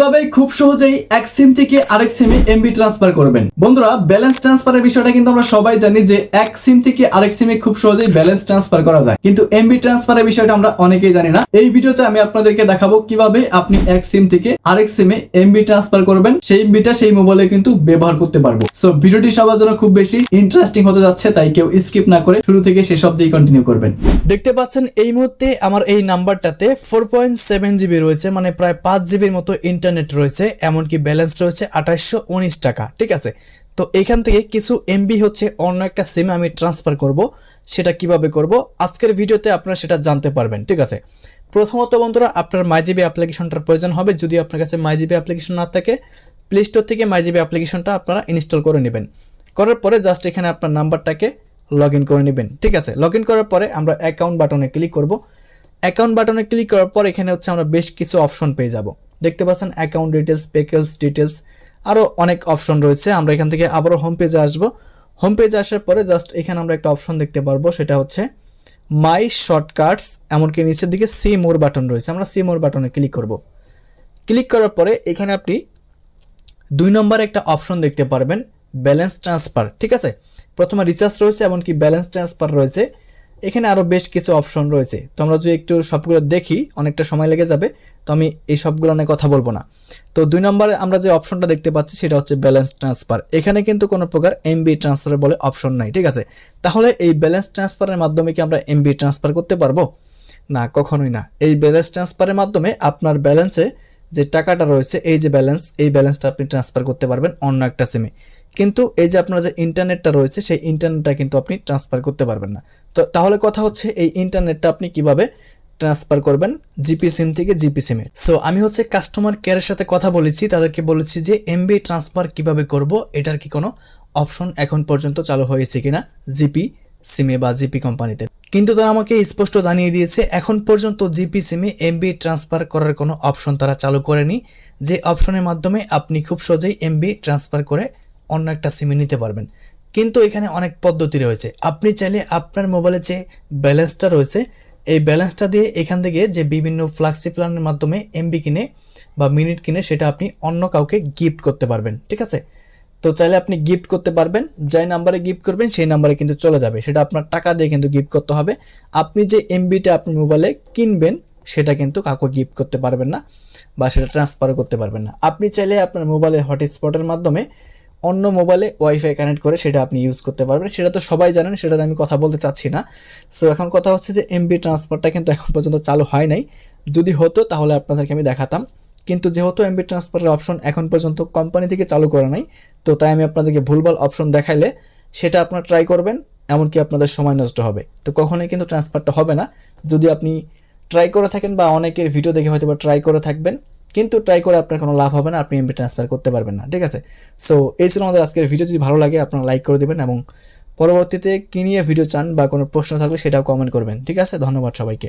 কীভাবে খুব সহজেই এক সিম থেকে আরেক সিমে এমবি ট্রান্সফার করবেন। বন্ধুরা ব্যালেন্স ট্রান্সফারের বিষয়টা কিন্তু আমরা সবাই জানি যে এক সিম থেকে আরেক সিমে খুব সহজেই ব্যালেন্স ট্রান্সফার করা যায়। কিন্তু এমবি ট্রান্সফারের বিষয়টা আমরা অনেকেই জানি না। এই ভিডিওতে আমি আপনাদেরকে দেখাবো কীভাবে আপনি এক সিম থেকে আরেক সিমে এমবি ট্রান্সফার করবেন। সেই এমবিটা সেই মোবাইলে কিন্তু ব্যবহার করতে পারব। সো ভিডিওটি সবার জন্য খুব বেশি ইন্টারেস্টিং হতে যাচ্ছে, তাই কেউ স্কিপ না করে শুরু থেকে শেষ অব্দি কন্টিনিউ করবেন। দেখতে পাচ্ছেন এই মুহূর্তে আমার এই নাম্বারটাতে ফোর পয়েন্ট সেভেন জিবি রয়েছে মানে প্রায় পাঁচ জিবির মতো ইন্টারনেট রয়েছে, এমনকি ব্যালেন্স রয়েছে আঠাশশো টাকা, ঠিক আছে? তো এখান থেকে কিছু এমবি হচ্ছে, অন্য একটা সিমে আমি ট্রান্সফার করব, সেটা কীভাবে করব? আজকের ভিডিওতে আপনারা সেটা জানতে পারবেন, ঠিক আছে? প্রথমত বন্ধুরা, আপনার মাইজিবি অ্যাপ্লিকেশনটার প্রয়োজন হবে, যদি আপনার কাছে মাইজিবি অ্যাপ্লিকেশন না থাকে প্লে স্টোর থেকে মাইজিবি অ্যাপ্লিকেশনটা আপনারা ইনস্টল করে নেবেন। করার পরে জাস্ট এখানে আপনার নাম্বারটাকে লগ করে নেবেন, ঠিক আছে? লগ করার পরে আমরা অ্যাকাউন্ট বাটনে ক্লিক করব। অ্যাকাউন্ট বাটনে ক্লিক করার পর এখানে হচ্ছে আমরা বেশ কিছু অপশন পেয়ে যাব। দেখতে পাচ্ছেন অ্যাকাউন্ট ডিটেলস পেকেলস ডিটেলস আরও অনেক অপশন রয়েছে। আমরা এখান থেকে আবারও হোম পেজে আসব। হোম পেজে আসার পরে জাস্ট এখানে আমরা একটা অপশন দেখতে পারব, সেটা হচ্ছে মাই শর্টকাটস এমনকি নিচের দিকে সি মোর বাটন রয়েছে। আমরা সি মোর বাটনে ক্লিক করব। ক্লিক করার পরে এখানে আপনি দুই নম্বরে একটা অপশন দেখতে পারবেন ব্যালেন্স ট্রান্সফার ঠিক আছে? প্রথমে রিচার্জ রয়েছে, এমনকি ব্যালেন্স ট্রান্সফার রয়েছে। এখানে আরও বেশ কিছু অপশন রয়েছে। তো আমরা যদি একটু সবগুলো দেখি, অনেকটা সময় লেগে যাবে, তো আমি এই সবগুলো নিয়ে কথা বলব না। তো দুই নম্বরে আমরা যে অপশনটা দেখতে পাচ্ছি, সেটা হচ্ছে ব্যালেন্স ট্রান্সফার এখানে কিন্তু কোনো প্রকার এমবি ট্রান্সফার বলে অপশন নাই, ঠিক আছে? তাহলে এই ব্যালেন্স ট্রান্সফারের মাধ্যমে কি আমরা এমবি ট্রান্সফার করতে পারব? না, কখনোই না। এই ব্যালেন্স ট্রান্সফারের মাধ্যমে আপনার ব্যালেন্সে যে টাকাটা রয়েছে, এই যে ব্যালেন্স এই ব্যালেন্সটা আপনি ট্রান্সফার করতে পারবেন অন্য একটা সিমে কিন্তু এই যে আপনার যে ইন্টারনেটটা রয়েছে, সেই ইন্টারনেটটা কিন্তু আপনি ট্রান্সফার করতে পারবেন না। তো তাহলে কথা হচ্ছে, এই ইন্টারনেটটা আপনি কীভাবে ট্রান্সফার করবেন? জিপি সিম থেকে জিপি সিমে সো আমি হচ্ছে কাস্টমার কেয়ারের সাথে কথা বলেছি, তাদেরকে বলেছি যে এমবি ট্রান্সফার কীভাবে করব? এটার কি কোনো অপশন এখন পর্যন্ত চালু হয়েছে কিনা জিপি সিমে বা জিপি কোম্পানিতে? কিন্তু তারা আমাকে স্পষ্ট জানিয়ে দিয়েছে, এখন পর্যন্ত জিপি সিমে এমবি ট্রান্সফার করার কোনো অপশন তারা চালু করেনি। যে অপশনের মাধ্যমে আপনি খুব সহজেই এমবি ট্রান্সফার করে অন্য একটা সিমে নিতে পারবেন। কিন্তু এখানে অনেক পদ্ধতি রয়েছে। আপনি চাইলে আপনার মোবাইলে যে ব্যালেন্সটা রয়েছে, এই ব্যালেন্সটা দিয়ে এখান থেকে যে বিভিন্ন ফ্লাক্সি প্ল্যানের মাধ্যমে এমবি কিনে বা মিনিট কিনে সেটা আপনি অন্য কাউকে গিফট করতে পারবেন, ঠিক আছে? তো চাইলে আপনি গিফট করতে পারবেন, যাই নাম্বারে গিফট করবেন সেই নাম্বারে কিন্তু চলে যাবে। সেটা আপনার টাকা দিয়ে কিন্তু গিফট করতে হবে। আপনি যে এমবিটা আপনার মোবাইলে কিনবেন, সেটা কিন্তু কাউকে গিফট করতে পারবেন না বা সেটা ট্রান্সফারও করতে পারবেন না। আপনি চাইলে আপনার মোবাইলের হটস্পটের মাধ্যমে অন্য মোবাইলে ওয়াইফাই কানেক্ট করে সেটা আপনি ইউজ করতে পারবেন। সেটা তো সবাই জানেন সেটা আমি কথা বলতে চাচ্ছি না। সো এখন কথা হচ্ছে যে এমবি ট্রান্সফারটা কিন্তু এখন পর্যন্ত চালু হয় নাই। যদি হতো, তাহলে আপনাদেরকে আমি দেখাতাম। কিন্তু যেহেতু এমবি ট্রান্সফারের অপশন এখন পর্যন্ত কোম্পানি থেকে চালু করে নাই, তো তাই আমি আপনাদেরকে ভুলভাল অপশন দেখাইলে সেটা আপনারা ট্রাই করবেন, এমনকি আপনাদের সময় নষ্ট হবে। তো কখনোই কিন্তু ট্রান্সফারটা হবে না। যদি আপনি ট্রাই করে থাকেন বা অনেকের ভিডিও দেখে হয়তো বা ট্রাই করে থাকবেন কিন্তু ট্রাই করে আপনার কোনো লাভ হবে না, আপনি এমবি ট্রান্সফার করতে পারবেন না, ঠিক আছে? সো এই ছিল আমাদের আজকের ভিডিও যদি ভালো লাগে আপনারা লাইক করে দেবেন এবং পরবর্তীতে কী নিয়ে ভিডিও চান বা কোনো প্রশ্ন থাকলে সেটাও কমেন্ট করবেন, ঠিক আছে? ধন্যবাদ সবাইকে।